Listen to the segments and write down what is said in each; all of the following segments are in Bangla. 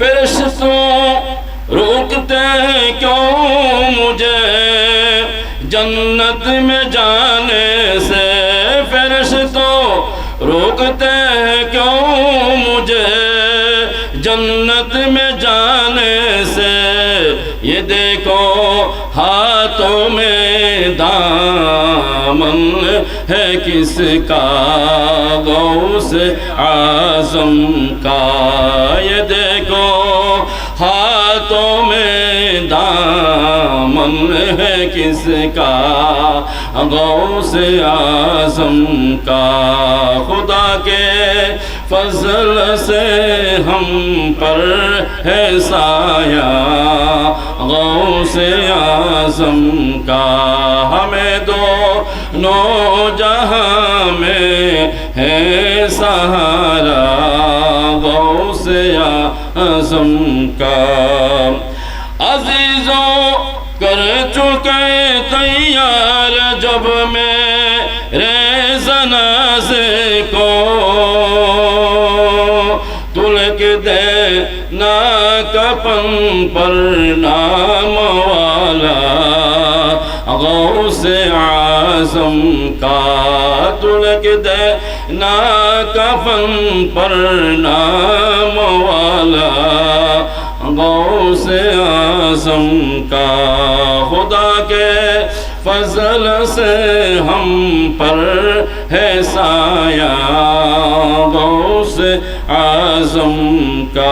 फरिश्तों रोकते क्यों मुझे? जन्नत में जाने से फरिश्तों ہے کس کا غوث عظم کا؟ یہ دیکھو، ہاتھوں میں دامن ہے کس کا غوث عظم کا؟ خدا کے فضل سے ہم پر ہے سایہ غوث عظم کا۔ ہمیں دو नो जहाँ में है सहारा गौ से आज़म का अजीजों कर चुके तैयार जब मेरे जनाजे को तुलक दे ना कपन पर नाम वाला गौ से आजम का तुलक दे ना कफन पर नाम वाला गौ से आजम का खुदा के फजल से हम पर है साया गौ से आजम का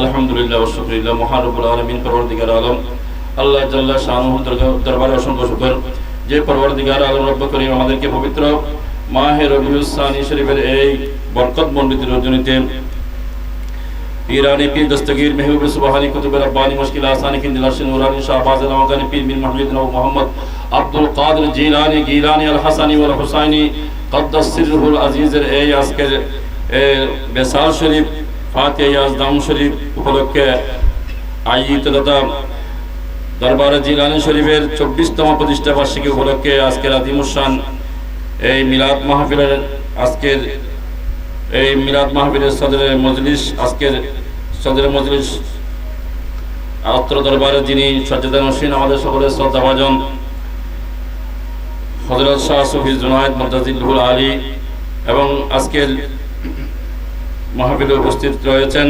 আলহামদুলিল্লাহ শুক্রিল্লাহ মহারবুল আলমিন পরবর্তীকার আলম আল্লাহ জাল্লাহ শাহমুহ দরবারে অসংখ্য শুকর যে পরবর্তীকার আল রব্য করিম আমাদেরকে পবিত্র মাহে রবিউসানি শরীফের এই বরকত মন্ডিত রজনীতে پیرانی پیر دستگیر محبوب سبحانی کتب ربانی مشکل آسانی کی دلش نورانی شاہباز نوکانی پیر میر محمد نو محمد عبد القادر جیلانی گیلانی الحسانی والحسینی قدس سرہ العزیز اے یاسکر اے بیسال شریف فاتح یازدام شریف উপলক্ষে আয়োজিত দরবারে জিলানি শরীফের চব্বিশতম প্রতিষ্ঠা বার্ষিকী উপলক্ষে আজকের আদিমুসান এই মিলাদ মাহফিলের আজকের, এই মিলাদ মাহফিলের সদরের মজলিস, আজকের সদরের মজলিস অত্র দরবারে যিনি সজ্জাদান হোসেন আমাদের সকলের শ্রদ্ধাভাজন হজরত শাহ সফিজ জুনায়দ মদাজিল্লুল আলী এবং আজকের মাহফিলে উপস্থিত রয়েছেন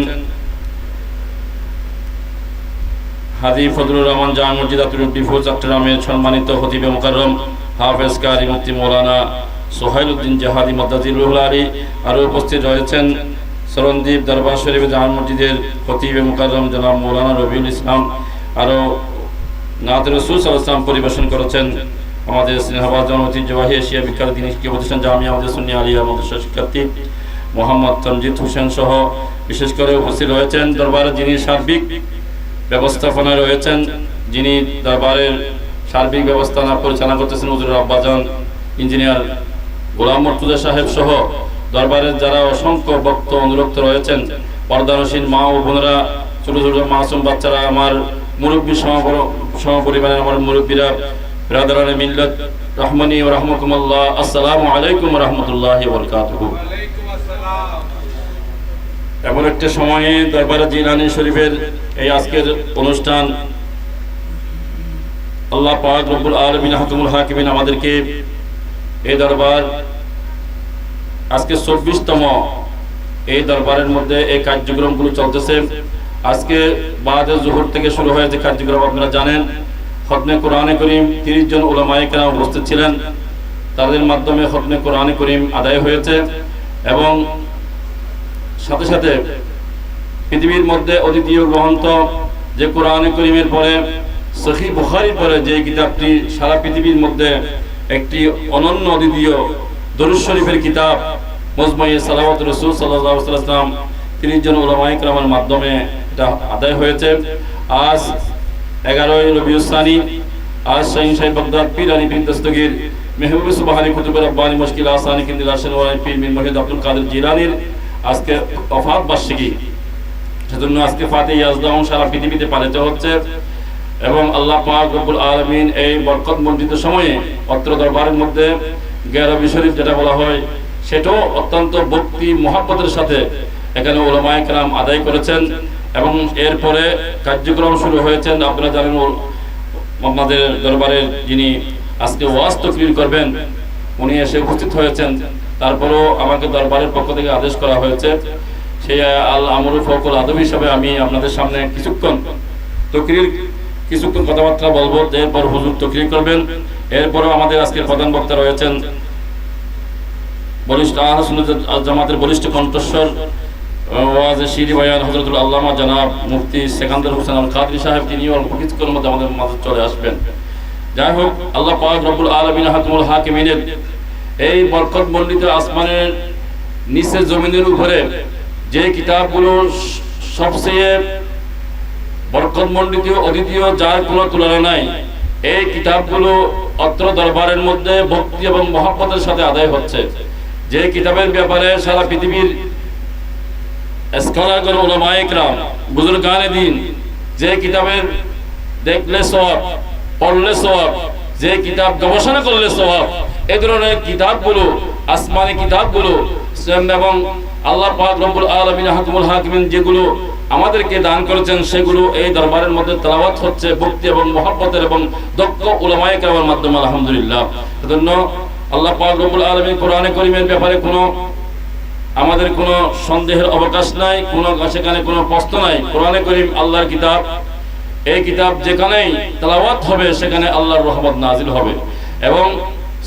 হাদি ফজলুর রহমান জান মসজিদ বিফুল চট্টগ্রামের সম্মানিত হতিবে মোকাররম, হাফেজ কারি মুফতি মৌলানা সোহাইল উদ্দিন জাহাদি মদাজিরুল আলী আরও উপস্থিত রয়েছেন সরণদ্বীপ দরবার শরীফ জাহান মসজিদের খতিবে মুকাররম জনাব মৌলানা রবিউল ইসলাম, আরও নাত রসুল সাল্লাম পরিবেশন করেছেন আমাদের স্নেহাবাদ ঐতিহ্যবাহী এশিয়া বিখ্যাত দিনী শিক্ষা প্রতিষ্ঠান জামিয়া আমাদের সুন্নি আলিয়া মাদ্রাসা শিক্ষার্থী মোহাম্মদ তনজিদ হোসেন সহ বিশেষ করে উপস্থিত রয়েছেন দরবারে যিনি সার্বিক ব্যবস্থাপনায় রয়েছেন যিনি দরবারের সার্বিক ব্যবস্থাপনা পরিচালনা করতেছেন হুজুর আব্বাজান ইঞ্জিনিয়ার গোলাম মর্তুজা সাহেব সহ দরবারের যারা অসংখ্য ভক্ত অনুরক্ত রয়েছেন পর্দানসীন মা ও বোনেরা ছোট ছোট মাসুম বাচ্চারা আমার মুরব্বী সমপরিবারের আমার মুরব্বীরা ব্রাদারানে মিল্লত রহমানি ও রহমকুমুল্লাহ আসসালামু আলাইকুম রহমতুল্লাহ বরকাতুহু। এমন একটা সময়ে দরবারে জিলানি শরীফের এই আজকের অনুষ্ঠান, আল্লাহ পাক রব্বুল আলমিন হাকিমুল হাকিমিন আমাদেরকে এই দরবার, আজকে চব্বিশতম এই দরবারের মধ্যে এই কার্যক্রমগুলো চলতেছে। আজকে বাদে জোহর থেকে শুরু হয়েছে কার্যক্রম আপনারা জানেন খতনে কোরআনে করিম তিরিশ জন ওলামায়িকেরা উপস্থিত ছিলেন। তাদের মাধ্যমে খতনে কোরআনে করিম আদায় হয়েছে এবং সাথে সাথে পৃথিবীর মধ্যে অদ্বিতীয় গ্রন্থ যে কোরআনে করিমের পরে, সহি বুখারির পরে যে কিতাবটি সারা পৃথিবীর মধ্যে একটি অনন্য অদ্বিতীয় দরুদ শরীফের কিতাব মজমাই সালাওয়াত রসুল সাল্লাম তিরিশ জন ওলামাইক রামের মাধ্যমে এটা আদায় হয়েছে। আজ এগারোই রবিউসানি আজ শাহিন সাহেব বগদাদ পীর আলী বিন দস্তগীর, মেহবুব সুবাহানি কুতুবের আব্বানি মুশকিল আসানি কিন্দিল আসান পীর মিন মহিদ আব্দুল কাদের জিলানির আজকে অফাত বার্ষিকী। সেজন্য আজকে ফাতে ইয়াজদাম সারা পৃথিবীতে পালিত হচ্ছে। এবং আল্লাহ পাক রব্বুল আলমিন এই বরকত মন্ডিত সময়ে অত্র দরবারের মধ্যে গেরবি শরীফ যেটা বলা হয়, সেটাও অত্যন্ত ভক্তি, মহাব্বতের সাথে এখানে ওলামায় কালাম আদায় করেছেন। এবং এরপরে কার্যক্রম শুরু হয়েছেন। আপনারা জানেন আমাদের দরবারের যিনি আজকে ওয়াজ তকরির করবেন, উনি এসে উপস্থিত হয়েছেন। তারপরেও আমাকে দরবারের পক্ষ থেকে আদেশ করা হয়েছে সেই আল আমরুল ফকুল আদব হিসাবে আমি আপনাদের সামনে কিছুক্ষণ তকরির, কিছুক্ষণ কথাবার্তা বলব, এরপর হুজুর তকরির করবেন। এরপরও আমাদের আজকের প্রধান বক্তা রয়েছেন বলিষ্ঠ জামাতের বলিষ্ঠ কণ্ঠস্বর জনাব মুফতি সাহেব মাঝে চলে আসবেন। যাই হোক, আল্লাহ এই মণ্ডিত আসমানের নিচে জমিনের উপরে যে কিতাবগুলো সবচেয়ে বরকতমণ্ডিত অদ্বিতীয়, যার কোনো তুলনা নাই, এই কিতাবগুলো অত্র দরবারের মধ্যে ভক্তি এবং মহাপতের সাথে আদায় হচ্ছে। যে কিতাবের ব্যাপারে সারা পৃথিবীর দিন, যে কিতাবের দেখলে সব পড়লে সব যে কিতাব গবেষণা করলে সব এ ধরনের কিতাবগুলো, আসমানি কিতাবগুলো, এবং আল্লাহ পাক রব্বুল আলামিন হাকিমুল হাকিমিন যেগুলো আমাদেরকে দান করেছেন, সেগুলো এই দরবারের মধ্যে তেলাওয়াত হচ্ছে, ভক্তি এবং মহব্বতের এবং দক্ষ উলামায়ে কেরামের মাধ্যমে, আলহামদুলিল্লাহ। এজন্য আল্লাহ পাক রব্বুল আলামিন কোরআনে করিমের ব্যাপারে কোনো, আমাদের কোনো সন্দেহের অবকাশ নাই, কোনো সেখানে কোনো প্রশ্ন নাই। কোরআনে করিম আল্লাহর কিতাব, এই কিতাব যেখানেই তেলাওয়াত হবে, সেখানে আল্লাহর রহমত নাজিল হবে। এবং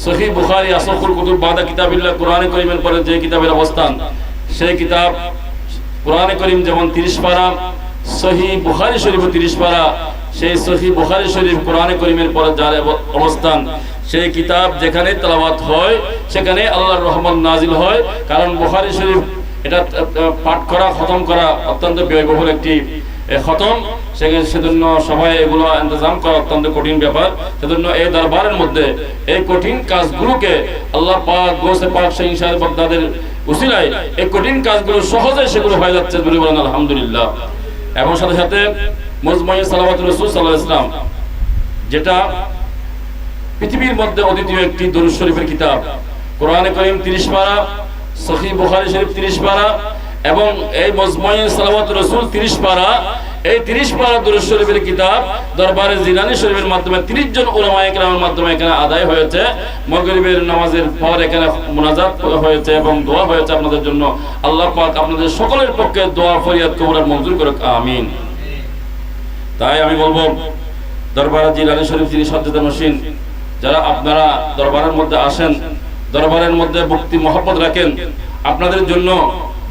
সহি বুখারি আসফুল কুতুব, বাদা কিতাবিল্লাহ কোরআনে করিমের পরে যে কিতাবের অবস্থান সেই কিতাব কোরআনে করিম যেমন তিরিশ পারা, সহি বুখারি শরীফ তিরিশ পারা, সেই সহি বুখারি শরীফ কোরআনে করিমের পরে যার অবস্থান, সেই কিতাব যেখানে তেলাওয়াত হয়, সেখানে আল্লাহর রহমত নাজিল হয়। কারণ বুখারি শরীফ এটা পাঠ করা, খতম করা অত্যন্ত ব্যয়বহুল একটি খতম। সেজন্য সবাই এগুলো ইন্তজাম করা অত্যন্ত কঠিন ব্যাপার। সেজন্য এই দরবারের মধ্যে এই কঠিন কাজগুলোকে আল্লাহ পাক, গোসে পাক, সেই বাগদাদের উসিলায় এই কঠিন কাজগুলো সহজে সেগুলো হয়ে যাচ্ছে বলে বলেন, আলহামদুলিল্লাহ। এবং সাথে সাথে মুজমাই সালামাত রসুল সাল্লাহ ইসলাম যেটা পৃথিবীর মধ্যে অদ্বিতীয় একটি দরুদ শরীফের কিতাব। কোরআনে করিম তিরিশ পারা সহি বুখারি শরীফ তিরিশ পারা, এবং এই মজমাই সালামাত রসুল তিরিশ পারা এই তিরিশ পারা দরুদ শরীফের কিতাব দরবারে জিলানি শরীফের মাধ্যমে তিরিশ জন ওলামায়ে কেরামের মাধ্যমে এখানে আদায় হয়েছে। মগরিবের নামাজের পর এখানে মোনাজাত হয়েছে এবং দোয়া হয়েছে আপনাদের জন্য। আল্লাহ পাক আপনাদের সকলের পক্ষে দোয়া ফরিয়াদ কবুল মঞ্জুর করুক, আমিন। তাই আমি বলব, দরবারে জিলানি শরীফ যিনি সজ্জাদা মসিন যারা আপনারা দরবারের মধ্যে আসেন, দরবারের মধ্যে ভক্তি মহব্বত রাখেন, আপনাদের জন্য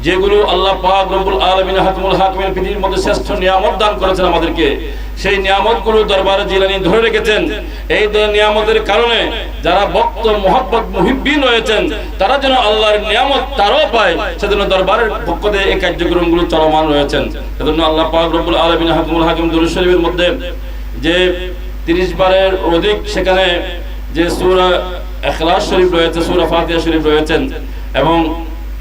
যেগুলো আল্লাহ পাক রব্বুল আলামিন হাকিমুল হাকিমের পৃথিবীর মধ্যে শ্রেষ্ঠ নিয়ামত দান করেছেন আমাদেরকে, সেই নিয়ামতগুলো দরবারে জিলানি ধরে রেখেছেন। এই নিয়ামতের কারণে যারা ভক্ত, মোহাব্বত, মুহিব্বিন রয়েছেন তারা যেন আল্লাহর নিয়ামত তারাও পায়, সেজন্য দরবারের পক্ষ এই কার্যক্রমগুলো চলমান রয়েছেন। সেজন্য আল্লাহ পাক রব্বুল আলামিন হাকিমুল হাকিম দুরূদ শরীফের মধ্যে যে তিরিশ বারের অধিক সেখানে যে সূরা ইখলাস শরীফ রয়েছে, সূরা ফাতিহা শরীফ রয়েছেন এবং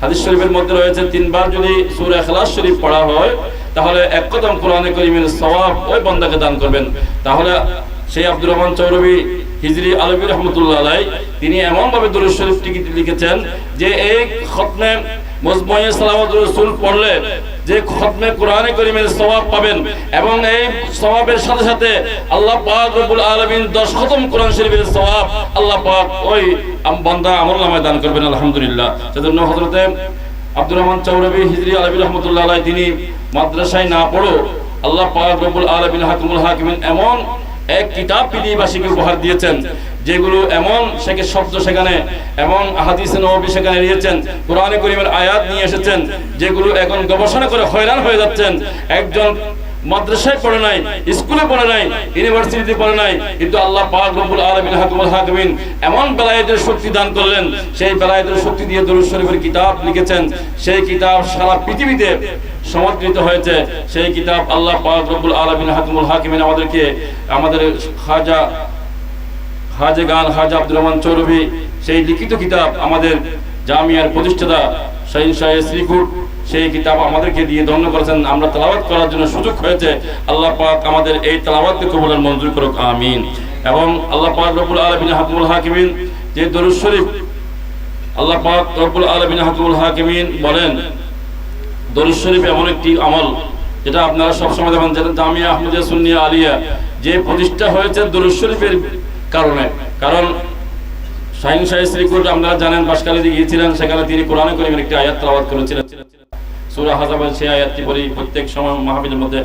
হাদিস শরীফের মধ্যে রয়েছে, তিনবার যদি সূরা ইখলাস শরীফ পড়া হয়, তাহলে এক কদম কোরআনে করিমের সওয়াব ওই বন্দাকে দান করবেন। তাহলে সেই আব্দুর রহমান চৌরবি হিজরি আলবী রহমতুল্লাহ আলাই, তিনি এমনভাবে দরুদ শরীফ টিকিট লিখেছেন যে, এই খতনে মজমুয়ে সালামত রসুল পড়লে যে খতমে কোরআনে করিমের সওয়াব পাবেন এবং এই সওয়াবের সাথে সাথে আল্লাহ পাক রব্বুল আলামিন 10 খতম কোরআন শরীফের সওয়াব আল্লাহ পাক ওই বান্দা আমল নামায় দান করবেন, আলহামদুলিল্লাহ। সেজন্য হযরতে আব্দুর রহমান চৌরবি হিজরি আলবী রহমতুল্লাহ তিনি মাদ্রাসায় না পড়ো, আল্লাহ পাক রব্বুল আলামিন হাকিমুল হাকিমিন এমন এক কিতাব পৃথিবীবাসীকে উপহার দিয়েছেন। যেগুলো এমন সেকে শব্দ সেখানে, এমন হাদিসে নবী সেখানে দিয়েছেন কোরআনে করিমের আয়াত নিয়ে এসেছেন, যেগুলো এখন গবেষণা করে হয়রান হয়ে যাচ্ছেন। একজন মাদ্রাসায় পড়ে নাই, স্কুলে পড়ে নাই, ইউনিভার্সিটিতে পড়ে নাই, কিন্তু আল্লাহ পাক রব্বুল আলামিন, হাকিমুল হাকিমিন এমন বেলায়েতের শক্তি দান করলেন, সেই বেলায়েতের শক্তি দিয়ে দরুদ শরীফের কিতাব লিখেছেন। সেই কিতাব সারা পৃথিবীতে সমাদৃত হয়েছে। সেই কিতাব আল্লাহ পাক রব্বুল আলামিন, হাকিমুল হাকিমিন আমাদেরকে, আমাদের খাজা হাজে গান হাজা আব্দুর রহমান চৌরভি, সেই লিখিত কিতাব আমাদের জামিয়ার প্রতিষ্ঠাতা শাহিন শাহে শ্রীকুট, সেই কিতাব আমাদেরকে দিয়ে ধন্য করেছেন। আমরা তেলাওয়াত করার জন্য সুযোগ হয়েছে। আল্লাহ পাক আমাদের এই তেলাওয়াতকে কবুল মঞ্জুর করুক, আমিন। এবং আল্লাহ পাক রব্বুল আলমিন হাকিমুল হাকিমিন, যে দরুদ শরীফ আল্লাহ পাক রব্বুল আলমিন হাকিমুল হাকিমিন বলেন, দরুদ শরীফ এমন একটি আমল, যেটা আপনারা সবসময় দেখেন, যেটা জামিয়া আহমদিয়া সুন্নিয়া আলিয়া, যে প্রতিষ্ঠা হয়েছে দরুদ শরীফের কারণে। কারণ আপনারা জানেন গিয়েছিলেন, সেখানে তিনি কোরআনে করিমের একটি আয়াত করেছিলেন। মধ্যে,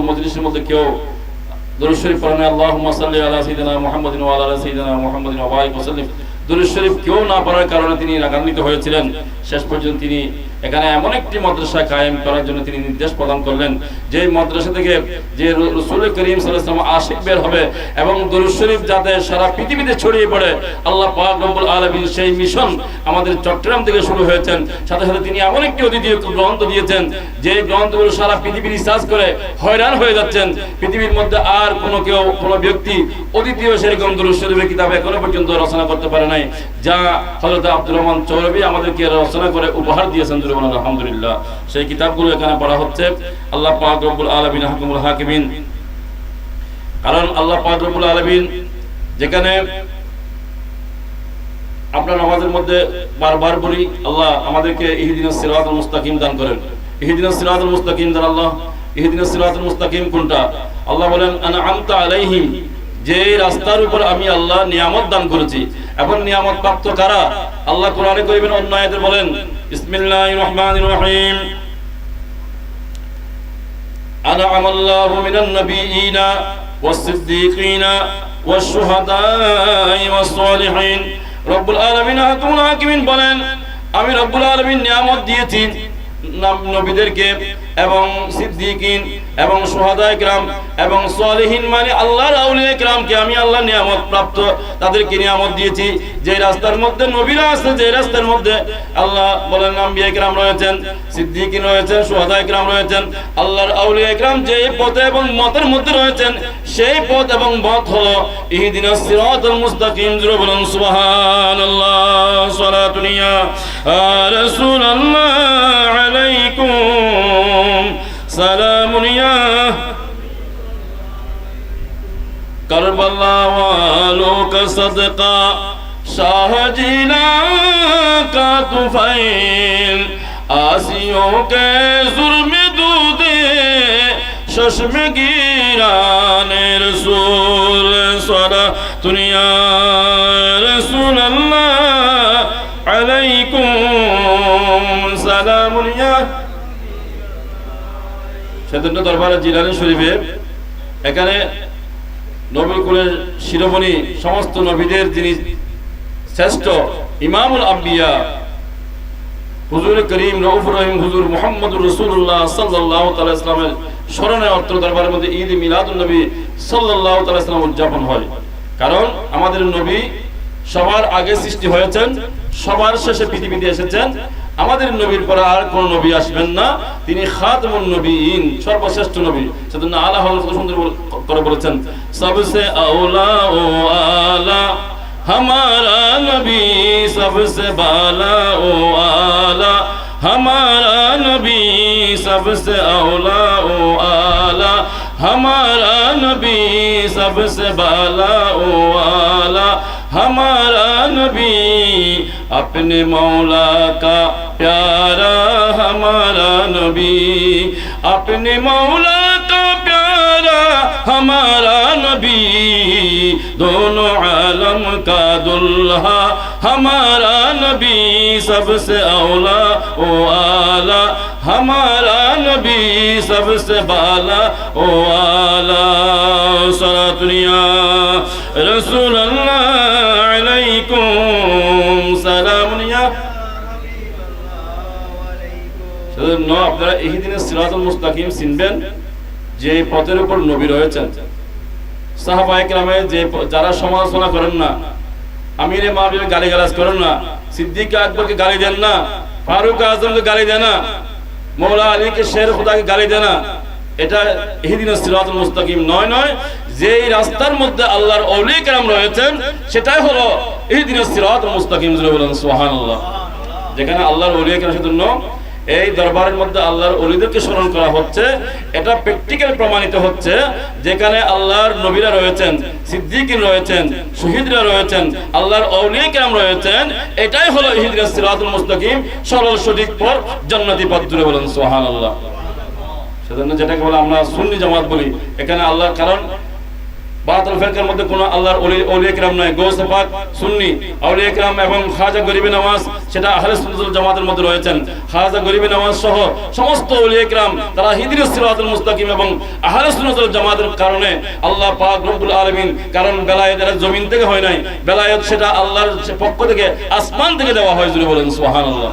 মজলিসের মধ্যে কেউ দরুদ শরীফ পড়েন আল্লাহুম্মা সাল্লি আলা সাইয়্যিদিনা মুহাম্মাদিন ওয়া আলা সাইয়্যিদিনা মুহাম্মাদিন ওয়া শরীফ কেউ না পড়ার কারণে তিনি রাগান্বিত হয়েছিলেন। শেষ পর্যন্ত তিনি এখানে এমন একটি মাদ্রাসা কায়েম করার জন্য তিনি নির্দেশ প্রদান করলেন, যে মাদ্রাসা থেকে যে রসুল করিম সাল্লাম আশিক বের হবে এবং দরুদ শরীফ যাতে সারা পৃথিবীতে ছড়িয়ে পড়ে, আল্লাহ পাক রব্বুল আলামিন সেই মিশন আমাদের চট্টগ্রাম থেকে শুরু হয়েছেন। সাথে সাথে তিনি এমন একটি অদ্বিতীয় গ্রন্থ দিয়েছেন, যে গ্রন্থগুলো সারা পৃথিবী রিসার্চ করে হয়রান হয়ে যাচ্ছেন। পৃথিবীর মধ্যে আর কোনো কেউ, কোনো ব্যক্তি অদ্বিতীয় সেরকম দরুদ শরীফের কিতাব এখনও পর্যন্ত রচনা করতে পারে নাই, যা হযরত আব্দুর রহমান চৌরবী আমাদেরকে রচনা করে উপহার দিয়েছেন আলহামদুলিল্লাহ। সেই কিতাবগুলো এখানে পড়া হচ্ছে, আল্লাহ পাক রব্বুল আলামিন হাকিমুল হাকিমিন। কারণ আল্লাহ পাক রব্বুল আলামিন যেখানে মধ্যে বারবার বলি, আল্লাহ আমাদেরকে ইহদিনাস সিরাতুল মুস্তাকিম দান করেন। ইহদিনাস সিরাতুল মুস্তাকিম দান আল্লাহ। ইহদিনাস সিরাতুল মুস্তাকিম কোনটা? আল্লাহ বলেন, আনা আমতা আলাইহিম যে রাস্তার উপর আমি আল্লাহ নিয়ামত দান করেছি। এখন নিয়ামত প্রাপ্ত কারা? আল্লাহ কোরআনে করিবেন অন্য বলেন বিসমিল্লাহির রহমানির রহিম أنعم الله من النبيين والصديقين والشهداء والصالحين رب العالمين হাকুম হাকিমিন বলেন আমি রব্বুল আলামিন নিয়ামত দিয়েছি নাম- নবীদেরকে এবং সিদ্দিকিন এবং সোহাদা গ্রাম এবং সালেহীন মানে আল্লাহর আউলিয়া গ্রামকে আমি আল্লাহ নিয়ামত প্রাপ্ত, তাদেরকে নিয়ামত দিয়েছি। যে রাস্তার মধ্যে নবীরা আছে, যে রাস্তার মধ্যে আল্লাহ বলেন, আম্বিয়া গ্রাম রয়েছেন, সিদ্দিকিন রয়েছেন সোহাদা গ্রাম রয়েছেন, আল্লাহর আউলিয়া গ্রাম যে পথে এবং মতের মধ্যে রয়েছেন, সেই পথ এবং পথ হলো ইহদিনাস সিরাতাল মুস্তাকিম জুড়ে বলুন, সুবহানাল্লাহ সালাতুনিয়া রাসূলুল্লাহ আলাইকুম। সালাম کربلا والوں کا صدقہ شاہ جینا کا طفیل آسیوں کے ظلم دودے ششم گیران رسول سورا دنیا সেদিন দরবারে জিলানি শরীফে এখানে নবী কুলের শিরোমণি সমস্ত নবীদের যিনি শ্রেষ্ঠ ইমামুল আম্বিয়া, হুজুর করিম রউফুর রহিম হুজুর মুহাম্মদুর রাসূলুল্লাহ সাল্লাল্লাহু তাআলা ইসলামের স্মরণে অত্র দরবারের মধ্যে ঈদ মিলাদুল নবী সাল্লাল্লাহু তাআলা ইসলাম উদযাপন হয়। কারণ আমাদের নবী সবার আগে সৃষ্টি হয়েছেন, সবার শেষে পৃথিবীতে এসেছেন আমাদের নবীর পরে আর কোন নবী আসবেন না। তিনি খাতমুন নবীন, সর্বশ্রেষ্ঠ নবী। সেজন্য আলা হল কত সুন্দর করে বলেছেন, সবসে আওলা ও আলা, হামারা নবী, সবসে বালা ও আলা, হামারা নবী, সবসে আওলা ও আলা, হামারা নবী, সবসে বালা ও আলা, হামারা নবী अपने मौला का प्यारा हमारा नबी अपने मौला का प्यारा हमारा नबी दोनों आलम का दुल्हा हमारा नबी सबसे औला ओ आला हमारा नबी सबसे बाला ओ आला सलातुनिया रसूल সেজন্য আপনারা এই দিনে সিরাতুল মুস্তাকিম চিনবেন যে পথের উপর নবী রয়েছেন। সাহাবা একরামে যে যারা সমালোচনা করেন না, আমিরে মাহবিবে গালি গালাজ করেন না, সিদ্দিক আকবরকে গালি দেন না, ফারুক আজমকে গালি দেন না, মৌলা আলীকে শের খুদাকে গালি দেন না, এটা ইহদিন সিরাতুল মুস্তাকিম নয় নয়, যেই রাস্তার মধ্যে আল্লাহর অলি কেরাম রয়েছেন, সেটাই হলো ইহদিন সিরাতুল মুস্তাকিম বলেন সুবহানাল্লাহ। যেখানে আল্লাহর অলি কেরাম সেজন্য এই দরবারের মধ্যে আল্লাহর অলিদেরকে স্মরণ করা হচ্ছে। এটা প্র্যাকটিক্যাল প্রমাণিত হচ্ছে, যেখানে আল্লাহর নবীরা রয়েছেন, সিদ্দিকিন রয়েছেন, শহীদরা রয়েছেন, আল্লাহর অলিয়া কেরাম রয়েছেন। এটাই হলো ইহিদিন সিরাতুল মুস্তাকিম, সরল, সঠিক পর জান্নাতি পথ বলেন, সুবহানাল্লাহ। সেজন্য যেটাকে বলে আমরা সুন্নি জামাত বলি। এখানে আল্লাহর কারণ বাহাতুল ফেরকার মধ্যে কোনো আল্লাহর ওলি, ওলিয়া কিরাম নয়। গৌসে পাক, সুন্নি, আউলিয়া কিরাম এবং খাজা গরিবী নওয়াজ সেটা আহলে সুন্নাতুল জামাতের মধ্যে রয়েছেন। খাজা গরিবী নওয়াজ সহ সমস্ত ওলিয়া কিরাম, তারা হিদির সিরাতুল মুস্তাকিম এবং আহলে সুন্নাতুল জামাতের কারণে আল্লাহ পাক রব্বুল আলামিন, কারণ বেলায়েত এরা জমিন থেকে হয় নাই। বেলায়েত সেটা আল্লাহর পক্ষ থেকে, আসমান থেকে দেওয়া হয় জুড়ে বলেন, সুবহানাল্লাহ।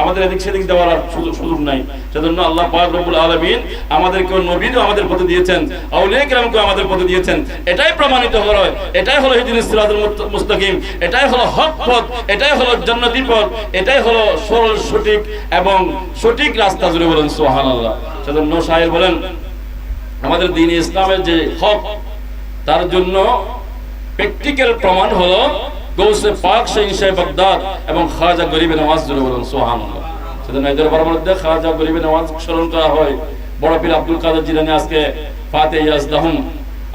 আমাদের এদিক সেদিক দেওয়ার আর সুযোগ নাই। সেজন্য আল্লাহ পাক রব্বুল আলামিন আমাদেরকে নবীও আমাদের পথে দিয়েছেন আউলিয়া কিরামকে আমাদের পথে দিয়েছেন। এটাই প্রমাণিত হলো এটাই হলো মুস্তাকিম। এটাই হলো হক পথ। এটাই হলো জান্নাতি পথ। এটাই হলো সরল, সঠিক এবং সঠিক রাস্তা জুড়ে বলেন, সুবহানাল্লাহ। সেজন্য শায়ের বলেন, আমাদের দিন ইসলামের যে হক, তার জন্য প্র্যাকটিক্যাল প্রমাণ হলো গৌসে পাক শাহিনশাহ বাগদাদ এবং খাজা গরিবে নওয়াজ জুড়ে বলুন সুবহানাল্লাহ। সেদিন এই দরবার মধ্যে খাজা গরিবে নওয়াজ স্মরণ করা হয়। বড় পীর আব্দুল কাদের জিলানী আজকে ফাতে ইয়াজদাহুম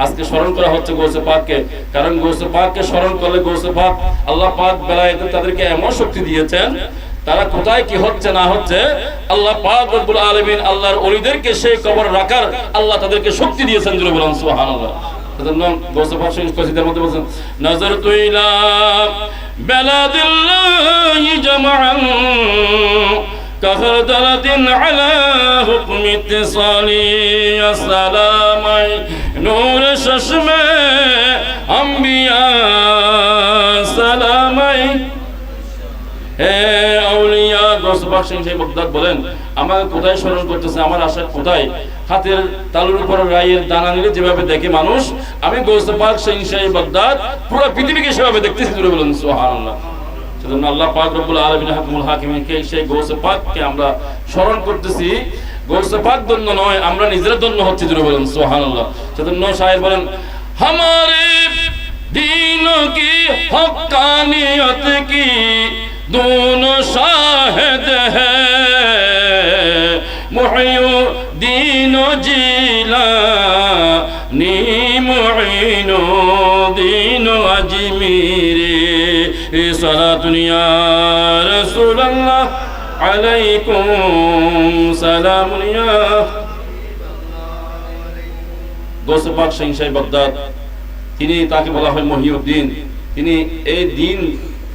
আজকে স্মরণ করা হচ্ছে গৌসে পাককে। কারণ গৌসে পাককে স্মরণ করলে গৌসে পাক আল্লাহ পাক বেলায়েতে তাদেরকে এমন শক্তি দিয়েছেন, তারা কোথায় কি হচ্ছে না হচ্ছে, আল্লাহ পাক রব্বুল আলামিন আল্লাহর ওলিদেরকে সেই কবর রাখার আল্লাহ তাদেরকে শক্তি দিয়েছেন জুড়ে বলুন সুবহানাল্লাহ। সেজন্য গৌসে পাক শহীদ কসিদার মধ্যে বলছেন নজর তুইলা বেলাদিল্লাহি জামাআন كخردلة على حكم اتصالي يا سلامي نور ششمة أنبياء سلامي স্মরণ যেভাবে দেখে মানুষ, আমি পুরো পৃথিবীকে সেভাবে দেখতেছি। আল্লাহ হাকিমকে সেই পাককে আমরা স্মরণ করতেছি। ধন্য আমরা হচ্ছি বলেন সাহেব বলেন হামারে দিন কি दोनों शाहिद है मुहियो दीनो जिला नी मुइनो दीनो अजमीरे सलातुनिया रसूल अल्लाह अलैकुम सलामुनिया গোসপাক সিং সাহেব বাগদাদ তিনি তাকে বলা হয় মহিউদ্দিন তিনি এই দিন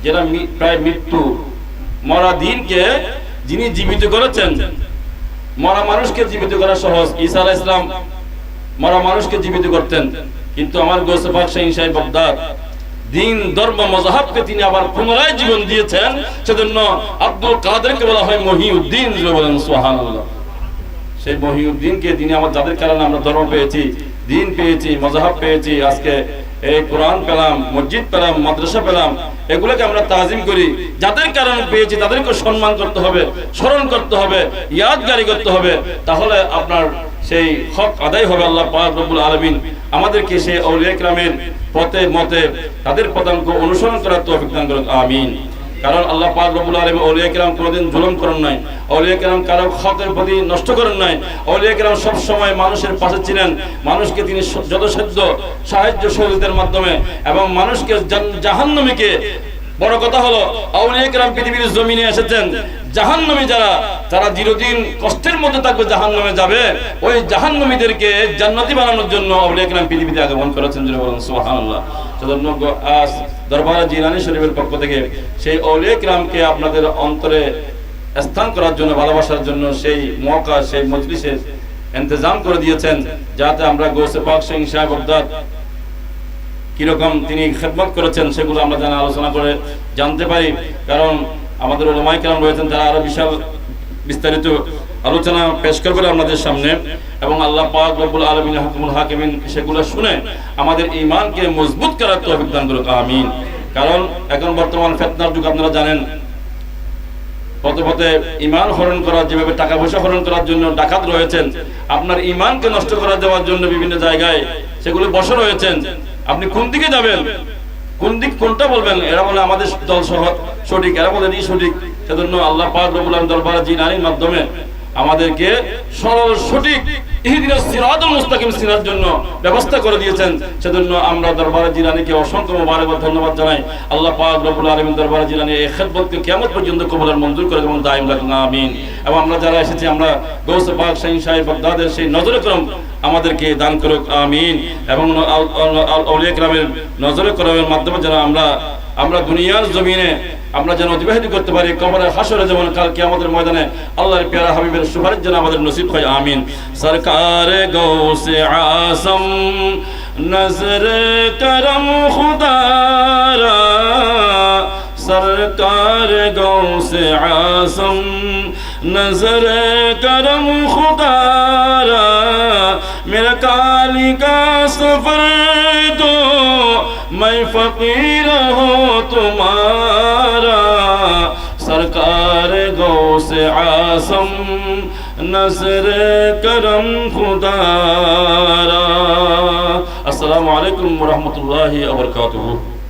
যেটা প্রায় মৃত্যু। মরা দিনকে যিনি জীবিত করেছেন, মরা মানুষকে জীবিত করা সহজ। ঈসা আলাইহিস ইসলাম মরা মানুষকে জীবিত করতেন। কিন্তু আমার বাগদাদ, দিন ধর্ম মজাহাবকে তিনি আবার পুনরায় জীবন দিয়েছেন, সেজন্য আব্দুল কাদেরকে বলা হয় মহিউদ্দিন বলেন, সুবহানাল্লাহ। সেই মহিউদ্দিনকে তিনি আমার, যাদের কারণে আমরা ধর্ম পেয়েছি, দিন পেয়েছি, মজাহাব পেয়েছি, আজকে এই কোরআন পেলাম, মসজিদ পেলাম, মাদ্রাসা পেলাম, এগুলোকে আমরা তাজিম করি। যাদের কারণে পেয়েছি তাদেরকে সম্মান করতে হবে, স্মরণ করতে হবে, ইয়াদগারি করতে হবে। তাহলে আপনার সেই হক আদায় হবে আল্লাহ রব্বুল আলামিন। আমাদেরকে সেই অলিয়া গ্রামের পথে, মতে তাদের পদাঙ্ক অনুসরণ করার তৌফিক দান করুন, আমিন। কারণ আল্লাহ পাক রব্বুল আলামিন আউলিয়া কেরাম কোনোদিন জুলুম করেন নাই। আউলিয়া কেরাম কারও খাতের প্রতি নষ্ট করেন নাই। আউলিয়া কেরাম সব সময় মানুষের পাশে ছিলেন। মানুষকে তিনি যথাসাধ্য সাহায্য সহযোগিতার মাধ্যমে এবং মানুষকে জাহান্নামীকে বড় কথা হলো, আউলিয়া কিরাম পৃথিবীর জমিনে এসেছেন। জাহান্নামী যারা, তারা চিরদিন কষ্টের মধ্যে থাকবে জাহান্নামে যাবে। ওই জাহান্নামীদেরকে জান্নাতি বানানোর জন্য আউলিয়া পৃথিবীতে আগমন করেছেন যিনি বলেন, সুবহানাল্লাহ। আজ দরবার জিলানি শরীফের পক্ষ থেকে সেই আউলিয়া কিরামকে আপনাদের অন্তরে স্থান করার জন্য, ভালোবাসার জন্য সেই মৌকা সেই মজলিসের ইন্তজাম করে দিয়েছেন, যাতে আমরা গৌসে পাক সিং সাহেব অবদাদ কীরকম তিনি খেদমত করেছেন সেগুলো আমরা জানা আলোচনা করে জানতে পারি। কারণ আমাদের ওলামাই কেরাম রয়েছেন, তারা আরও বিশাল বিস্তারিত আলোচনা পেশ করবেন আপনাদের সামনে। এবং আল্লাহ পাক রব্বুল আলমিন, হাকিমুল হাকিমিন সেগুলো শুনে আমাদের ইমানকে মজবুত করার তৌফিক দান করুক, আমিন। কারণ এখন বর্তমান ফেতনার যুগ, আপনারা জানেন, পথে পথে ইমান হরণ করার যেভাবে টাকা পয়সা হরণ করার জন্য ডাকাত রয়েছেন, আপনার ইমানকে নষ্ট করা দেওয়ার জন্য বিভিন্ন জায়গায় সেগুলো বসে রয়েছেন আপনি কোন দিকে যাবেন? কোন দিক কোনটা বলবেন? এরা বলে আমাদের দল সঠিক। এরা বলে সঠিক। সেজন্য আল্লাহ পাক রব্বুল আলামিন জি জিনানির মাধ্যমে আমাদেরকে সরল, সঠিক মুস্তাকিম সিনার জন্য ব্যবস্থা করে দিয়েছেন। সেজন্য আমরা দরবারে জিলানিকে অসংখ্য ধন্যবাদ জানাই। আল্লাহ পাক রব্বুল আলামিন দরবারে জিলানি এই কিয়ামত পর্যন্ত কবুলের মঞ্জুর করে এবং দায়েম রাখুন আমিন। এবং আমরা যারা এসেছি, আমরা গৌস পাক, শাহিন সাহেব বাগদাদের সেই নজরে করম আমাদেরকে দান করুক, আমিন। এবং নজরে করমের মাধ্যমে যেন আমরা আমরা দুনিয়ার জমিনে আমরা যেন অতিবাহিত করতে পারি, কবরের হাসরে যেমন কালকে আমাদের ময়দানে, আল্লাহর পেয়ারা হাবিবের সুপারিশ যেন আমাদের নসিব হয়, আমিন। সরকার গৌসে আসম নজর করম খুদারা। সরকার گو আসম عاصم نظر کرم মেরা কালিকা সফর میں فقیر ہوں تمہارا سرکار گو سے آسم نظر کرم خدارا السلام علیکم ورحمۃ اللہ وبرکاتہ